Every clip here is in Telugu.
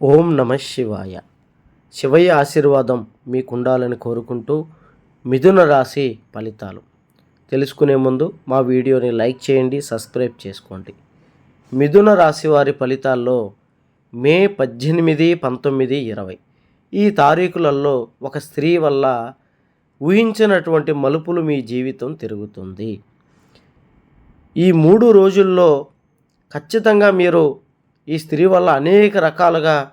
ఓం నమ శివాయ. శివయ్య ఆశీర్వాదం మీకు ఉండాలని కోరుకుంటూ మిథున రాశి ఫలితాలు. తెలుసుకునే ముందు మా వీడియోని లైక్ చేయండి సబ్స్క్రైబ్ చేసుకోండి. మిథున రాశి వారి ఫలితాల్లో మే పద్దెనిమిది పంతొమ్మిది ఇరవై. ఈ తారీఖులలో ఒక స్త్రీ వల్ల ఊహించినటువంటి మలుపులు మీ జీవితం తిరుగుతుంది. ఈ మూడు రోజుల్లో ఖచ్చితంగా మీరు ఈ స్త్రీ వల్ల అనేక రకాలుగా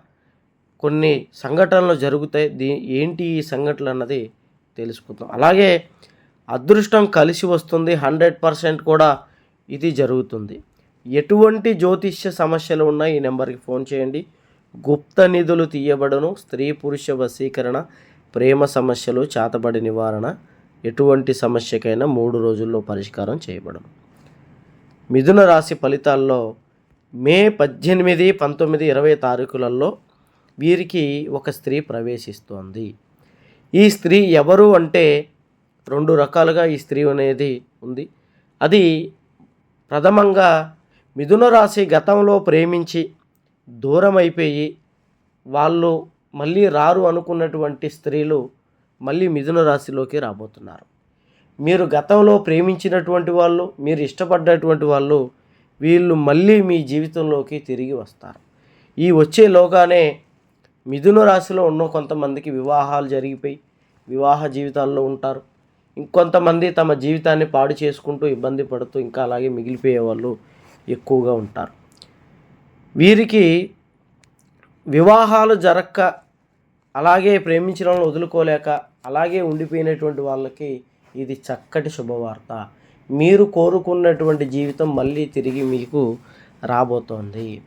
కొన్ని సంఘటనలు జరుగుతాయి. దీ ఏంటి ఈ సంఘటనలు అన్నది తెలుసుకుందాం. అలాగే అదృష్టం కలిసి వస్తుంది. హండ్రెడ్ పర్సెంట్ కూడా ఇది జరుగుతుంది. ఎటువంటి జ్యోతిష్య సమస్యలు ఉన్నా ఈ నెంబర్కి ఫోన్ చేయండి. గుప్త నిధులు తీయబడను. స్త్రీ పురుష వశీకరణ ప్రేమ సమస్యలు చేతబడి నివారణ ఎటువంటి సమస్యకైనా మూడు రోజుల్లో పరిష్కారం చేయబడను. మిథున రాశి ఫలితాల్లో మే పద్దెనిమిది పంతొమ్మిది ఇరవై తారీఖులలో వీరికి ఒక స్త్రీ ప్రవేశిస్తోంది. ఈ స్త్రీ ఎవరు అంటే రెండు రకాలుగా ఈ స్త్రీ అనేది ఉంది. అది ప్రథమంగా మిథున రాశి గతంలో ప్రేమించి దూరం అయిపోయి వాళ్ళు మళ్ళీ రారు అనుకున్నటువంటి స్త్రీలు మళ్ళీ మిథున రాశిలోకి రాబోతున్నారు. మీరు గతంలో ప్రేమించినటువంటి వాళ్ళు మీరు ఇష్టపడ్డటువంటి వాళ్ళు వీళ్ళు మళ్ళీ మీ జీవితంలోకి తిరిగి వస్తారు. ఈ వచ్చేలోగానే మిథున రాశిలో ఉన్న కొంతమందికి వివాహాలు జరిగిపోయి వివాహ జీవితాల్లో ఉంటారు. ఇంకొంతమంది తమ జీవితాన్ని పాడు చేసుకుంటూ ఇబ్బంది పడుతూ ఇంకా అలాగే మిగిలిపోయే వాళ్ళు ఎక్కువగా ఉంటారు. వీరికి వివాహాలు జరక్క అలాగే ప్రేమించిన వదులుకోలేక అలాగే ఉండిపోయినటువంటి వాళ్ళకి ఇది చక్కటి శుభవార్త. మీరు కోరుకున్నటువంటి జీవితం మళ్ళీ తిరిగి మీకు రాబోతోంది.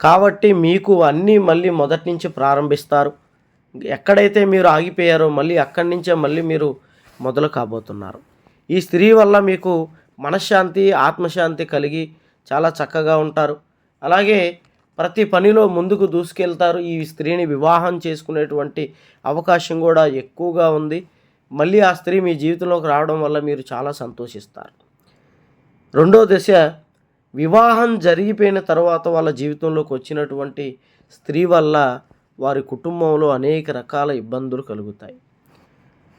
కాబట్టి మీకు అన్నీ మళ్ళీ మొదటి నుంచి ప్రారంభిస్తారు. ఎక్కడైతే మీరు ఆగిపోయారో మళ్ళీ అక్కడి నుంచే మళ్ళీ మీరు మొదలు కాబోతున్నారు. ఈ స్త్రీ వల్ల మీకు మనశ్శాంతి ఆత్మశాంతి కలిగి చాలా చక్కగా ఉంటారు. అలాగే ప్రతి పనిలో ముందుకు దూసుకెళ్తారు. ఈ స్త్రీని వివాహం చేసుకునేటువంటి అవకాశం కూడా ఎక్కువగా ఉంది. మళ్ళీ ఆ స్త్రీ మీ జీవితంలోకి రావడం వల్ల మీరు చాలా సంతోషిస్తారు. రెండో దశ వివాహం జరిగిపోయిన తర్వాత వాళ్ళ జీవితంలోకి వచ్చినటువంటి స్త్రీ వల్ల వారి కుటుంబంలో అనేక రకాల ఇబ్బందులు కలుగుతాయి.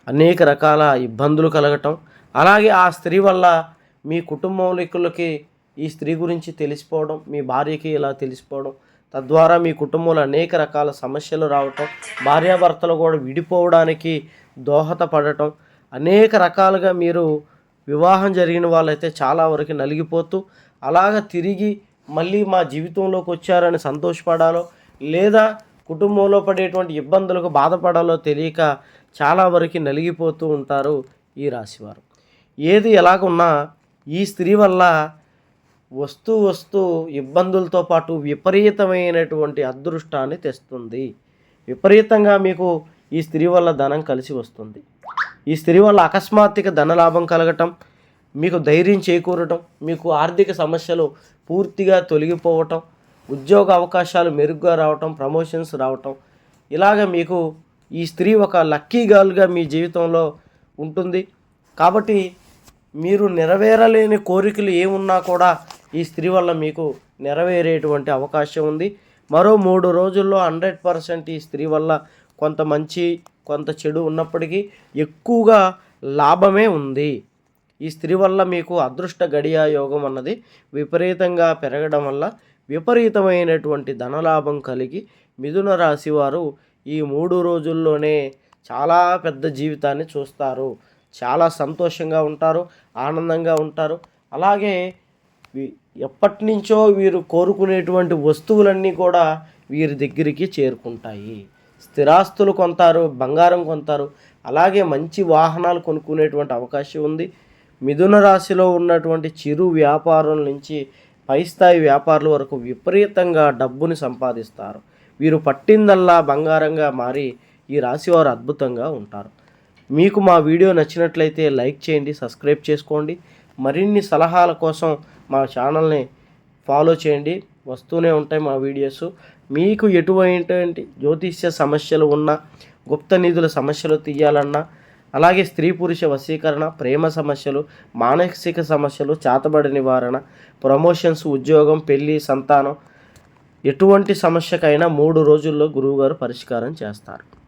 అనేక రకాల ఇబ్బందులు కలగటం అలాగే ఆ స్త్రీ వల్ల మీ కుటుంబంలోకి ఈ స్త్రీ గురించి తెలిసిపోవడం మీ భార్యకి ఇలా తెలిసిపోవడం తద్వారా మీ కుటుంబంలో అనేక రకాల సమస్యలు రావటం భార్యాభర్తలు కూడా విడిపోవడానికి దోహదపడటం అనేక రకాలుగా మీరు వివాహం జరిగిన వాళ్ళైతే చాలా వరకు నలిగిపోతూ అలాగ తిరిగి మళ్ళీ మా జీవితంలోకి వచ్చారని సంతోషపడాలో లేదా కుటుంబంలో పడేటువంటి ఇబ్బందులకు బాధపడాలో తెలియక చాలా వరకు నలిగిపోతూ ఉంటారు ఈ రాశివారు. ఏది ఎలాగున్నా ఈ స్త్రీ వల్ల వస్తూ వస్తూ ఇబ్బందులతో పాటు విపరీతమైనటువంటి అదృష్టాన్ని తెస్తుంది. విపరీతంగా మీకు ఈ స్త్రీ వల్ల ధనం కలిసి వస్తుంది. ఈ స్త్రీ వల్ల అకస్మాత్తుగా ధనలాభం కలగటం మీకు ధైర్యం చేకూరటం మీకు ఆర్థిక సమస్యలు పూర్తిగా తొలగిపోవటం ఉద్యోగ అవకాశాలు మెరుగ్గా రావటం ప్రమోషన్స్ రావటం ఇలాగ మీకు ఈ స్త్రీ ఒక లక్కీ గర్ల్గా మీ జీవితంలో ఉంటుంది. కాబట్టి మీరు నెరవేరలేని కోరికలు ఏమున్నా కూడా ఈ స్త్రీ వల్ల మీకు నెరవేరేటువంటి అవకాశం ఉంది. మరో మూడు రోజుల్లో హండ్రెడ్ పర్సెంట్ ఈ స్త్రీ వల్ల కొంత మంచి కొంత చెడు ఉన్నప్పటికీ ఎక్కువగా లాభమే ఉంది. ఈ స్త్రీ వల్ల మీకు అదృష్ట గడియా యోగం అన్నది విపరీతంగా పెరగడం వల్ల విపరీతమైనటువంటి ధనలాభం కలిగి మిథున రాశి వారు ఈ మూడు రోజుల్లోనే చాలా పెద్ద జీవితాన్ని చూస్తారు. చాలా సంతోషంగా ఉంటారు ఆనందంగా ఉంటారు. అలాగే ఎప్పటి నుంచో వీరు కోరుకునేటువంటి వస్తువులన్నీ కూడా వీరి దగ్గరికి చేరుకుంటాయి. స్థిరాస్తులు కొంటారు బంగారం కొంటారు అలాగే మంచి వాహనాలు కొనుక్కునేటువంటి అవకాశం ఉంది. మిథున రాశిలో ఉన్నటువంటి చిరు వ్యాపారం నుంచి పై స్థాయి వ్యాపారుల వరకు విపరీతంగా డబ్బుని సంపాదిస్తారు. వీరు పట్టిందల్లా బంగారంగా మారి ఈ రాశి వారు అద్భుతంగా ఉంటారు. మీకు మా వీడియో నచ్చినట్లయితే లైక్ చేయండి సబ్స్క్రైబ్ చేసుకోండి. మరిన్ని సలహాల కోసం మా ఛానల్ని ఫాలో చేయండి. వస్తూనే ఉంటాయి మా వీడియోస్. మీకు ఎటువంటి జ్యోతిష్య సమస్యలు ఉన్నా గుప్త నిధుల సమస్యలు తీయాలన్నా అలాగే స్త్రీ పురుష వశీకరణ ప్రేమ సమస్యలు మానసిక సమస్యలు చేతబడి నివారణ ప్రమోషన్స్ ఉద్యోగం పెళ్ళి సంతానం ఎటువంటి సమస్యకైనా మూడు రోజుల్లో గురువుగారు పరిష్కారం చేస్తారు.